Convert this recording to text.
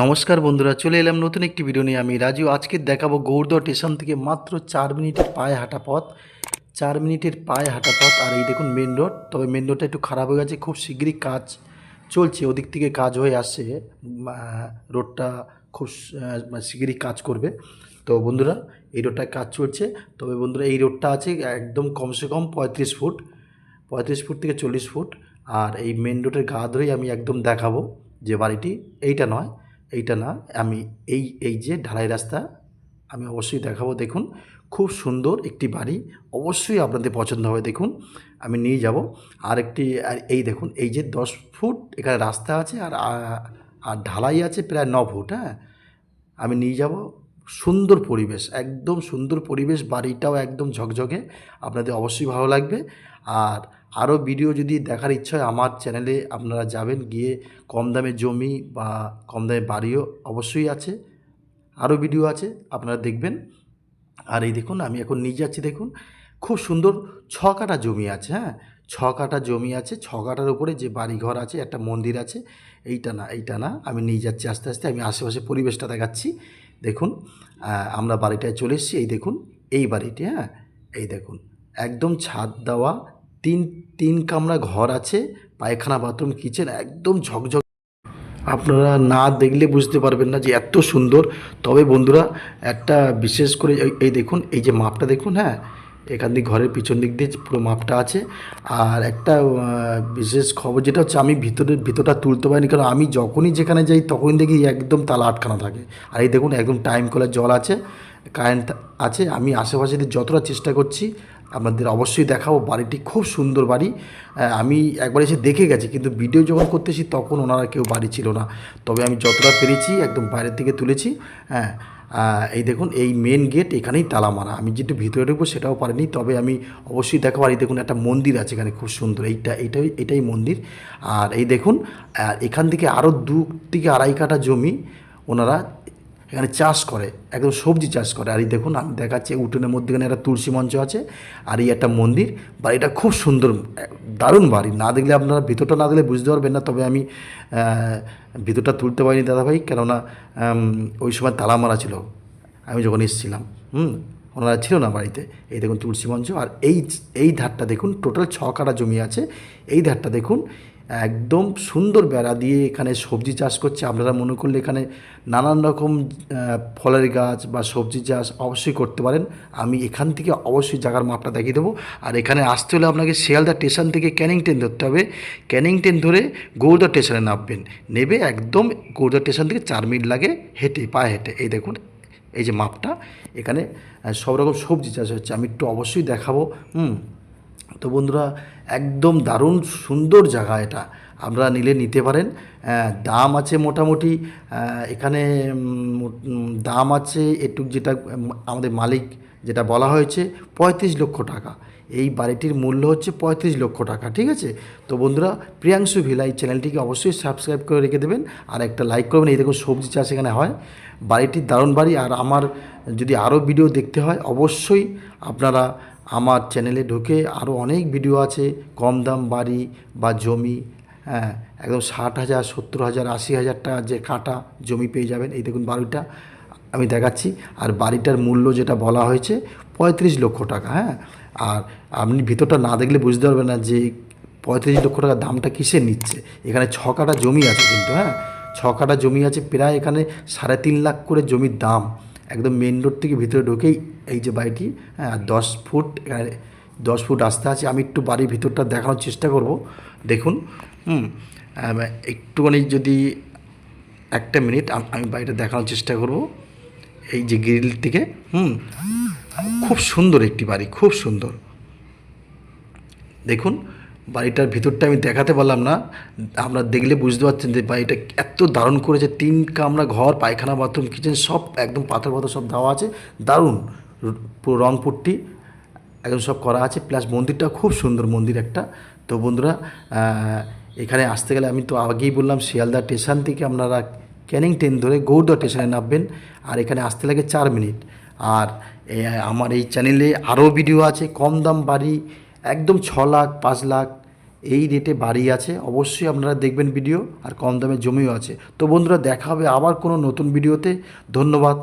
নমস্কার বন্ধুরা, চলে এলাম নতুন একটি ভিডিও নিয়ে। আমি রাজু, আজকে দেখাবো গৌরদহ স্টেশন থেকে মাত্র চার মিনিটের পায়ে হাঁটা পথ। চার মিনিটের পায়ে হাঁটা পথ, আর এই দেখুন মেন রোড তবে মেন রোডটা একটু খারাপ হয়ে গেছে, খুব শীঘ্রই কাজ চলছে, ওদিক থেকে কাজ হয়ে আসছে রোডটা খুব শীঘ্রই কাজ করবে। তো বন্ধুরা, এই রোডটায় কাজ চলছে। তবে বন্ধুরা, এই রোডটা আছে একদম কমসে কম পঁয়ত্রিশ ফুট পঁয়ত্রিশ ফুট থেকে চল্লিশ ফুট। আর এই মেন রোডের গা ধরেই আমি একদম দেখাবো যে বাড়িটি, এইটা নয়। এইটা না, আমি এই এই যে ঢালাই রাস্তা, আমি অবশ্যই দেখাবো। দেখুন, খুব সুন্দর একটি বাড়ি, অবশ্যই আপনাদের পছন্দ হবে। দেখুন, আমি নিয়ে যাব। আর একটি আর এই দেখুন, এই যে দশ ফুট এখানে রাস্তা আছে আর আর ঢালাই আছে প্রায় ন ফুট হ্যাঁ? আমি নিয়ে যাব। সুন্দর পরিবেশ, একদম সুন্দর পরিবেশ, বাড়িটাও একদম ঝকঝকে। আপনাদের অবশ্যই ভালো লাগবে। আর আরও ভিডিও যদি দেখার ইচ্ছা হয়, আমার চ্যানেলে আপনারা যাবেন, গিয়ে কম দামে জমি বা কম দামে বাড়িও অবশ্যই আছে। আরও ভিডিও আছে, আপনারা দেখবেন। আর এই দেখুন, আমি এখন নিয়ে যাচ্ছি, দেখুন। খুব সুন্দর ছ কাটা জমি আছে হ্যাঁ? ছ কাটা জমি আছে ছ কাটার উপরে যে বাড়িঘর আছে, একটা মন্দির আছে, এইটা না এইটা না। আমি নিয়ে যাচ্ছি আস্তে আস্তে। আমি আশেপাশে পরিবেশটা দেখাচ্ছি। দেখুন আমরা বাড়িটায় চলে এসেছি, এই দেখুন, এই বাড়িটি হ্যাঁ? এই দেখুন, একদম ছাদ দেওয়া, তিন তিন কামরা ঘর আছে, পায়খানা, বাথরুম, কিচেন, একদম ঝকঝক। আপনারা না দেখলে বুঝতে পারবেন না যে এত সুন্দর। তবে বন্ধুরা, একটা বিশেষ করে এই দেখুন, এই যে মাপটা দেখুন হ্যাঁ? এখান দিয়ে ঘরের পিছন দিক দিয়ে পুরো মাপটা আছে। আর একটা বিশেষ খবর যেটা হচ্ছে আমি ভিতরে, ভিতরটা তুলতে পারিনি, কারণ আমি যখনই যেখানে যাই তখনই দেখি একদম তালা আটকানো থাকে। আর এই দেখুন, একদম টাইম কলের জল আছে কারেন্ট আছে। আমি আশেপাশে যতটা চেষ্টা করছি, আপনাদের অবশ্যই দেখাবো। বাড়িটি খুব সুন্দর বাড়ি। আমি একবার এসে দেখে গেছি, কিন্তু ভিডিও যখন করতেছি তখন ওনারা কেউ বাড়ি ছিল না। তবে আমি যতটা পেরেছি একদম বাইরের থেকে তুলেছি। হ্যাঁ এই দেখুন, এই মেন গেট এখানেই তালা মারা। আমি যেটা ভিতরে ঢুকবো সেটাও পারিনি, তবে আমি অবশ্যই দেখো আর এই দেখুন, একটা মন্দির আছে এখানে, খুব সুন্দর। এইটা এইটাই এটাই মন্দির। আর এই দেখুন এখান থেকে আরও দু থেকে আড়াই কাটা জমি ওনারা এখানে চাষ করে, একদম সবজি চাষ করে। আর এই দেখুন, আমি দেখাচ্ছি উঠোনের মধ্যে এখানে একটা তুলসী মঞ্চ আছে, আর এই একটা মন্দির। বাড়িটা খুব সুন্দর, দারুণ বাড়ি। না দেখলে আপনারা ভিতরটা না দেখলে বুঝতে পারবেন না, তবে আমি ভিতরটা তুলতে পারিনি দাদাভাই, কেননা ওই সময় তালা মারা ছিল। আমি যখন এসেছিলাম, হুম, ওনারা ছিল না বাড়িতে। এই দেখুন তুলসী মঞ্চ, আর এই এই ধারটা দেখুন, টোটাল ছ কাটা জমি আছে। এই ধারটা দেখুন একদম সুন্দর বেড়া দিয়ে এখানে সবজি চাষ করছে। আপনারা মনে করলে এখানে নানান রকম ফলের গাছ বা সবজি চাষ অবশ্যই করতে পারেন। আমি এখান থেকে অবশ্যই জায়গার মাপটা দেখিয়ে দেবো। আর এখানে আসতে হলে আপনাকে শিয়ালদা স্টেশন থেকে ক্যানিং ট্রেন ধরতে হবে। ক্যানিং ট্রেন ধরে গৌরদা স্টেশনে নামবেন। নেবে একদম গৌরদা স্টেশন থেকে চার মিনিট লাগে হেঁটে, পায়ে হেঁটে। এই দেখুন, এই যে মাপটা। এখানে সব রকম সবজি চাষ হচ্ছে। আমি একটু অবশ্যই দেখাবো। হুম। তো বন্ধুরা, একদম দারুণ সুন্দর জায়গা এটা। আপনারা নিলে নিতে পারেন। দাম আছে মোটামুটি এখানে দাম আছে এটুক যেটা আমাদের মালিক যেটা বলা হয়েছে, পঁয়ত্রিশ লক্ষ টাকা। এই বাড়িটির মূল্য হচ্ছে পঁয়ত্রিশ লক্ষ টাকা, ঠিক আছে? তো বন্ধুরা, প্রিয়াংশু ভিলা এই চ্যানেলটিকে অবশ্যই সাবস্ক্রাইব করে রেখে দেবেন আর একটা লাইক করবেন। এই দেখুন সবজি চাষ এখানে হয়। বাড়িটির দারুণ বাড়ি। আর আমার যদি আরও ভিডিও দেখতে হয়, অবশ্যই আপনারা আমার চ্যানেলে ঢুকে আরও অনেক ভিডিও আছে, কম দাম বাড়ি বা জমি হ্যাঁ একদম ষাট হাজার, সত্তর হাজার, আশি হাজার টাকা যে কাটা জমি পেয়ে যাবেন। এই দেখুন বাড়িটা, আমি দেখাচ্ছি। আর বাড়িটার মূল্য যেটা বলা হয়েছে, পঁয়ত্রিশ লক্ষ টাকা হ্যাঁ। আর আপনি ভিতরটা না দেখলে বুঝতে পারবেন না যে পঁয়ত্রিশ লক্ষ টাকার দামটা কিসের নিচ্ছে। এখানে ছ কাটা জমি আছে কিন্তু হ্যাঁ। ছ কাটা জমি আছে, প্রায় এখানে সাড়ে তিন লাখ করে জমির দাম। একদম মেন রোড থেকে ভিতরে ঢুকেই এই যে বাড়িটি হ্যাঁ দশ ফুট দশ ফুট রাস্তা আছে। আমি একটু বাড়ির ভিতরটা দেখানোর চেষ্টা করব। দেখুন, হুম একটুখানি যদি একটা মিনিট আমি বাড়িটা দেখানোর চেষ্টা করব। এই যে গ্রিল থেকে, হুম, খুব সুন্দর একটি বাড়ি, খুব সুন্দর। দেখুন বাড়িটার ভিতরটা আমি দেখাতে পারলাম না। আমরা দেখলে বুঝতে পারছেন যে বাড়িটা এত দারুণ করেছে। তিন কামরা ঘর, পায়খানা, বাথরুম, কিচেন সব একদম পাথর পাথর সব দেওয়া আছে। দারুণ। পুরো রং পুট্টি একদম সব করা আছে। প্লাস মন্দিরটা খুব সুন্দর মন্দির একটা। তো বন্ধুরা এখানে আসতে গেলে আমি তো আগেই বললাম, শিয়ালদা স্টেশন থেকে আপনারা ক্যানিং ট্রেন ধরে গৌরদা স্টেশনে নামবেন। আর এখানে আসতে লাগে চার মিনিট। আর আমার এই চ্যানেলে আরও ভিডিও আছে। কম দাম বাড়ি একদম ছ লাখ, পাঁচ লাখ এই রেটে বাড়ি আছে। অবশ্যই আপনারা দেখবেন ভিডিও আর কম দামে জমিও আছে। তো বন্ধুরা, দেখা হবে আবার কোনো নতুন ভিডিওতে ধন্যবাদ।